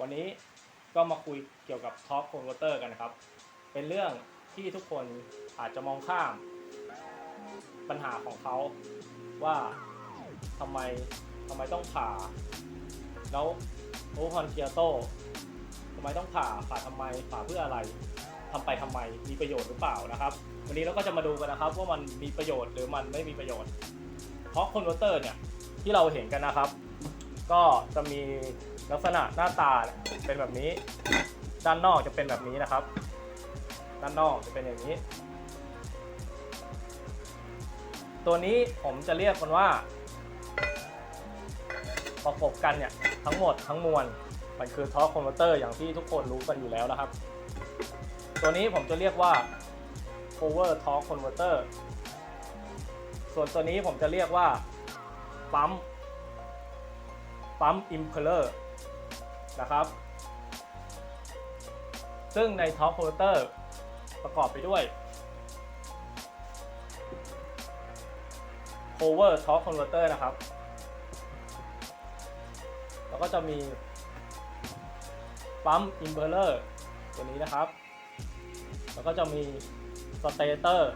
วันนี้ก็มาคุยเกี่ยวกับ Talk Converter กันนะครับ เป็นเรื่องที่ทุกคนอาจจะมองข้ามปัญหาของเขาว่าทำไมทำไมต้องผ่า แล้วโอคอนเกียโตทำไมต้องผ่าผ่าทำไมผ่าเพื่ออะไรทำไปทำไมมีประโยชน์หรือเปล่านะครับ วันนี้เราก็จะมาดูกันนะครับ ว่ามันมีประโยชน์หรือมันไม่มีประโยชน์ เพราะคอนเวอร์เตอร์เนี่ยที่เราเห็นกันนะครับ ก็จะมี ลักษณะหน้าตาเป็นแบบนี้ ด้านนอกจะเป็นแบบนี้นะครับ ด้านนอกจะเป็นอย่างนี้ ตัวนี้ผมจะเรียกมันว่า ประกบกันเนี่ยทั้งหมดทั้งมวลมันคือทอร์คคอนเวอร์เตอร์อย่างที่ทุกคนรู้กันอยู่แล้วนะครับ ตัวนี้ผมจะเรียกว่า power torque converter ส่วนตัวนี้ผมจะเรียกว่าปั๊มปั๊ม impeller นะครับ ซึ่งใน torque converter ประกอบไปด้วย power torque converter นะครับ แล้วก็จะมีปั๊ม impeller ตัวนี้นะครับ แล้วก็จะมีสเตเตอร์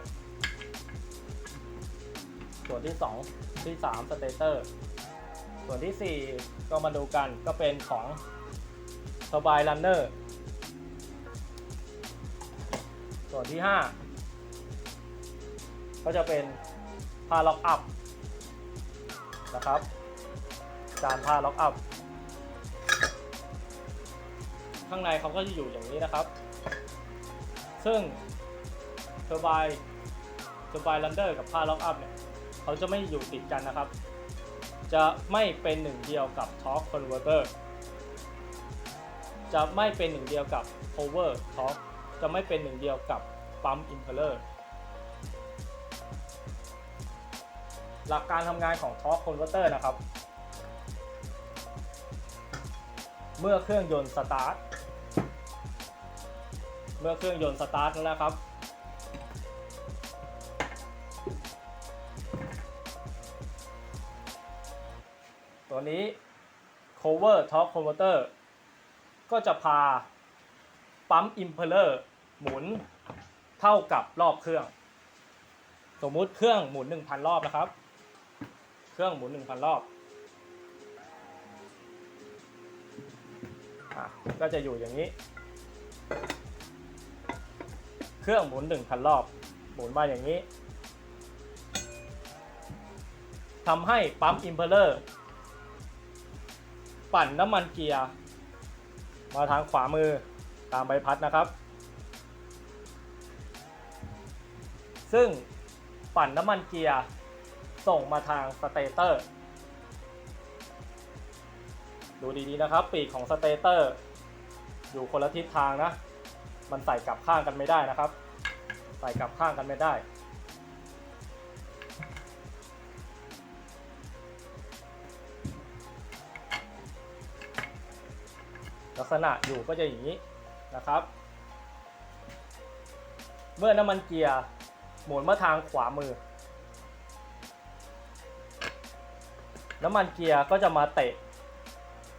ส่วนที่ 2 ที่3สเตเตอร์ส่วนที่ 4 ก็มาดูกันก็เป็นของ t u r b i n e Runner ส่วนที่ 5 ก็จะเป็นผ้าล็อกอัพนะครับจานผ้าล็อกอัพข้างในเขาก็จะอยู่อย่างนี้นะครับ ซึ่งเทอร์ไบเทอร์ไบลันเดอร์กับผ้าล็อกอัพเนี่ยเขาจะไม่อยู่ติดกันนะครับ จะไม่เป็นหนึ่งเดียวกับ Torque Converter จะไม่เป็นหนึ่งเดียวกับ Power Torque จะไม่เป็นหนึ่งเดียวกับปั๊ม Impeller หลักการทำงานของ Torque Converter นะครับ เมื่อเครื่องยนต์สตาร์ทเมื่อเครื่องยนต์สตาร์ทแล้วนะครับตัวนี้ cover torque converter ก็จะพาปั๊ม impeller หมุนเท่ากับรอบเครื่อง สมมุติเครื่องหมุน 1,000 รอบนะครับ เครื่องหมุน 1,000 รอบอก็จะอยู่อย่างนี้ เครื่องหมุน 1,000 รอบ หมุนมาอย่างนี้ทำให้ปั๊มอิมเพลเลอร์ ปั่นน้ำมันเกียร์ มาทางขวามือตามใบพัดนะครับ ซึ่งปั่นน้ำมันเกียร์ส่งมาทางสเตเตอร์ ดูดีๆนะครับ ปีกของสเตเตอร์ อยู่คนละทิศทางนะ มันใส่กลับข้างกันไม่ได้นะครับ ใส่กลับข้างกันไม่ได้ ลักษณะอยู่ก็จะอย่างนี้นะครับ เมื่อน้ำมันเกียร์หมุนมาทางขวามือ น้ำมันเกียร์ก็จะมาเตะ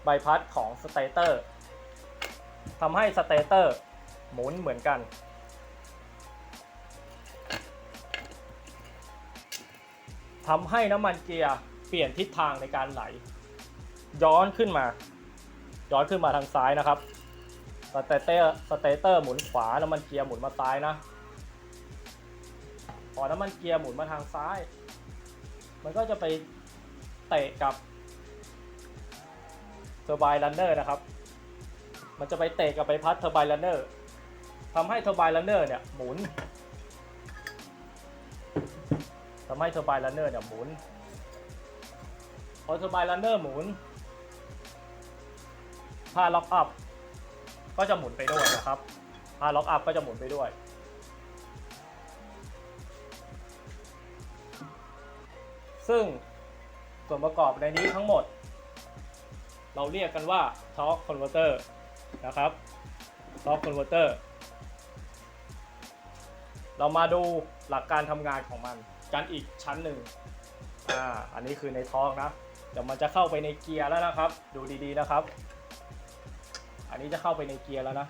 ใบพัดของสเตเตอร์ทำให้สเตเตอร์หมุนเหมือนกัน ทำให้น้ำมันเกียร์เปลี่ยนทิศทางในการไหล ย้อนขึ้นมา ย้อนขึ้นมาทางซ้ายนะครับ สเตเตอร์สเตเตอร์หมุนขวา น้ำมันเกียร์หมุนมาซ้ายนะ พอน้ำมันเกียร์หมุนมาทางซ้าย มันก็จะไปเตะกับเทอร์ไบน์รันเนอร์นะครับ มันจะไปเตะกับใบพัดเทอร์ไบน์รันเนอร์ทำให้เทอร์ไบน์รันเนอร์เนี่ยหมุนทำให้เทอร์ไบน์รันเนอร์เนี่ยหมุน พอเทอร์ไบน์รันเนอร์หมุน ผ้าล็อกอัพก็จะหมุนไปด้วยนะครับผ้าล็อกอัพก็จะหมุนไปด้วย ซึ่งส่วนประกอบในนี้ทั้งหมด เราเรียกกันว่า torque converter นะครับ torque converter เรามาดูหลักการทำงานของมันกันอีกชั้นหนึ่งอ่าอันนี้คือในทอร์กนะ เดี๋ยวมันจะเข้าไปในเกียร์แล้วนะครับ ดูดีๆนะครับ อันนี้จะเข้าไปในเกียร์แล้วนะ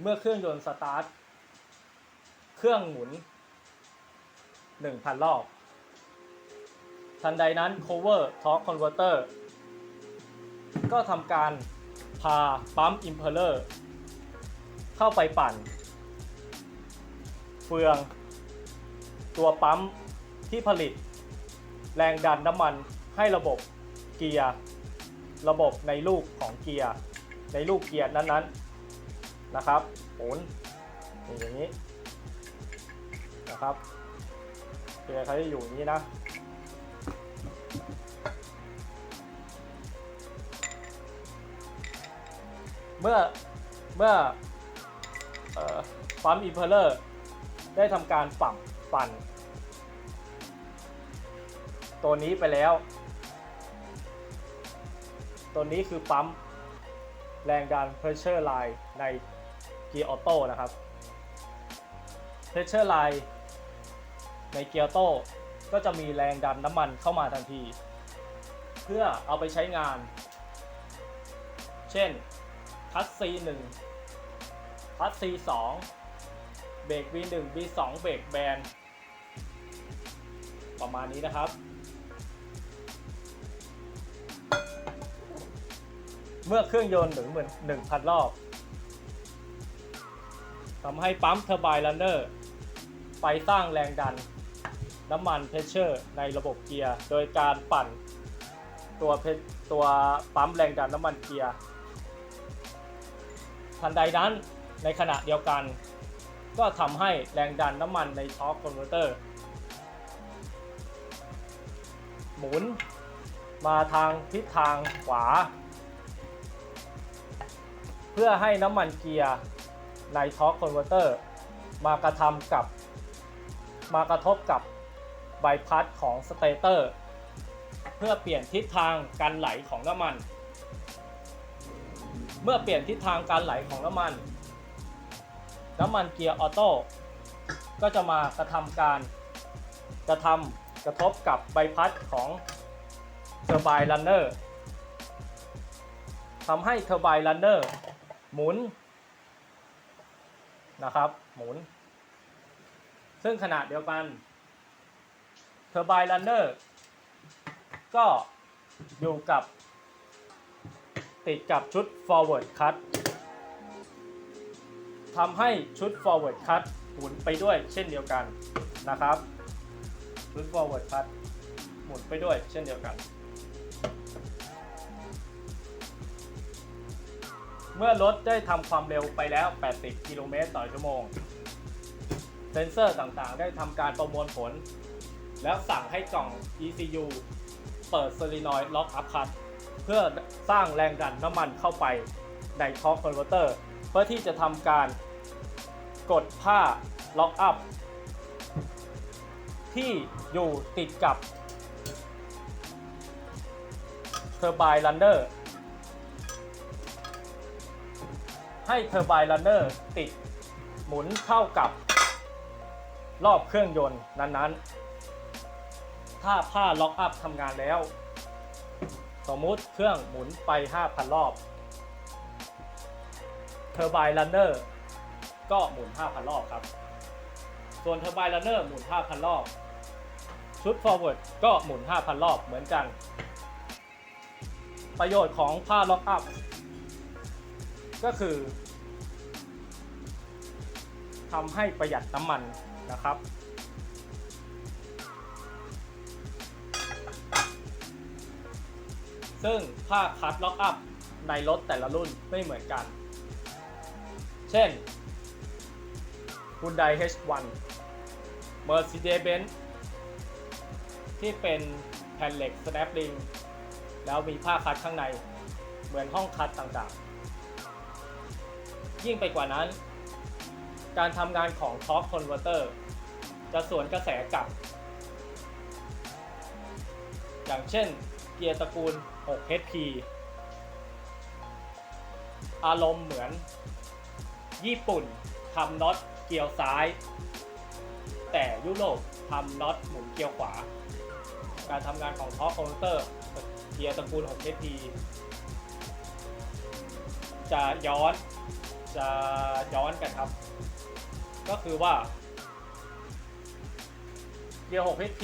เมื่อเครื่องยนต์สตาร์ท เครื่องหมุน 1,000 รอบ ทันใดนั้น cover torque converter ก็ทำการพาปั๊ม impeller เข้าไปปั่น เฟือง ตัวปั๊มที่ผลิต แรงดันน้ำมันให้ระบบเกียร์ระบบในลูกของเกียร์ในลูกเกียร์นั้นๆนะครับหมุนอย่างนี้นะครับเกียร์เขาจะอยู่อย่างนี้นะเมื่อเมื่อปั๊มอิมเพลเลอร์ได้ทำการปรับปั่น ตัวนี้ไปแล้ว ตัวนี้คือปั๊มแรงดัน pressure line ในเกียร์ออโต้นะครับ pressure line ในเกียร์ออโต้ก็จะมีแรงดันน้ำมันเข้ามาทันที เพื่อเอาไปใช้งาน เช่นคัสซีหนึ่งคัสซีสองเบรก V1 V2 เบรกแบนประมาณนี้นะครับ เมื่อเครื่องยนต์ถึงเหมือน1,000รอบทำให้ปั๊มเทอร์ไบน์ลันเนอร์ไปสร้างแรงดัน น้ำมันเพชเชอร์ ในระบบเกียร์ โดยการปั่นตัวเพตัวปั๊มแรงดันน้ำมันเกียร์ทันใดนั้นในขณะเดียวกัน ก็ทำให้แรงดันน้ำมันในทอคคอนเวอร์เตอร์ หมุนมาทางทิศทางขวา เพื่อให้น้ำมันเกียร์ในทอร์คคอนเวอร์เตอร์มากระทำกับมากระทบกับใบพัดของสเตเตอร์ เพื่อเปลี่ยนทิศทางการไหลของน้ำมัน เมื่อเปลี่ยนทิศทางการไหลของน้ำมัน น้ำมันเกียร์ออโต้ก็จะมากระทำการกระทำกระทบกับใบพัดของเทอร์ไบน์ลันเนอร์ทำให้เทอร์ไบน์ลันเนอร์ หมุนนะครับ หมุน ซึ่งขณะเดียวกันเทอร์ไบน์ลันเนอร์ก็อยู่กับ ติดกับชุด forward cut ทำให้ชุด forward cut หมุนไปด้วยเช่นเดียวกันนะครับ ชุด forward cut หมุนไปด้วยเช่นเดียวกัน เมื่อรถได้ทำความเร็วไปแล้ว 80 กิโลเมตรต่อชั่วโมง เซนเซอร์ต่างๆ ได้ทำการประมวลผล แล้วสั่งให้กล่อง ECU เปิด solenoid lock up cut เพื่อสร้างแรงดันน้ำมันเข้าไปใน torque converter เพื่อที่จะทำการกดผ้า lock up ที่อยู่ติดกับ turbine runner ให้ turbine runner ติดหมุนเข้ากับรอบเครื่องยนต์นั้นๆ ถ้าผ้า lock up ทำงานแล้ว สมมุติเครื่องหมุนไป 5,000 รอบ เทอร์ไบน์ลันเนอร์ก็หมุน 5,000 รอบครับ ส่วนเทอร์ไบน์ลันเนอร์หมุน 5,000 รอบ ชุด forward ก็หมุน 5,000 รอบเหมือนกัน ประโยชน์ของผ้าล็อกอัพ ก็คือทำให้ประหยัดน้ำมันนะครับ ซึ่งผ้าคัดล็อกอัพในรถแต่ละรุ่นไม่เหมือนกัน เช่น Hyundai H1 Mercedes-Benz ที่เป็นแผ่นเหล็ก snap ring แล้วมีผ้าคัดข้างในเหมือนห้องคัดต่างๆ ยิ่งไปกว่านั้น การทำงานของ Torque Converter จะสวนกระแสกลับ อย่างเช่นเกียร์ตระกูล 6 HP อารมณ์เหมือน ญี่ปุ่นทำน็อตเกียวซ้าย แต่ยุโรปทำน็อตหมุนเกียวขวา การทำงานของท็อปคอมพิวเตอร์เกียร์ตระกูล 6HP จะย้อน จะย้อนกันครับ ก็คือว่าเกียร์ 6HP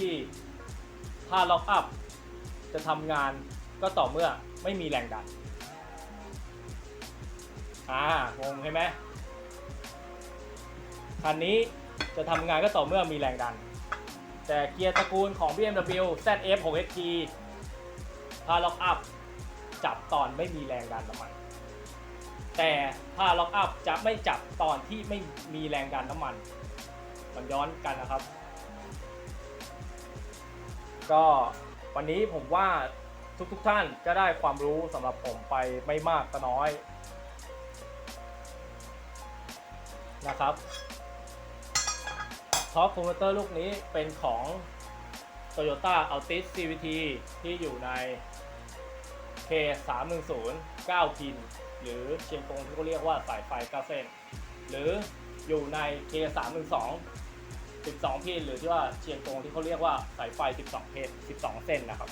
ถ้าล็อกอัพจะทำงานก็ต่อเมื่อไม่มีแรงดัน อ่างงใช่ไหมคันนี้จะทำงานก็ต่อเมื่อมีแรงดัน แต่เกียร์ตระกูลของ BMW ZF 6HP ถ้าล็อกอัพจับตอนไม่มีแรงดันน้ำมัน แต่ถ้าล็อกอัพจะไม่จับตอนที่ไม่มีแรงดันน้ำมัน มันย้อนกันนะครับ ก็วันนี้ผมว่าทุกๆทท่านก็ได้ความรู้สำหรับผมไปไม่มากก็น้อยนะครับท็อปคอมพิวเตอร์ลูกนี้เป็นของ Toyota Altis CVT ที่อยู่ใน K 3 1 0 9 พิน หรือเชียงกงที่เขาเรียกว่าสายไฟกาเซนหรืออยู่ใน K 3 1 2 12 พินหรือที่ว่าเชียงกงที่เขาเรียกว่าสายไฟ 12 เพน12 เส้นนะครับ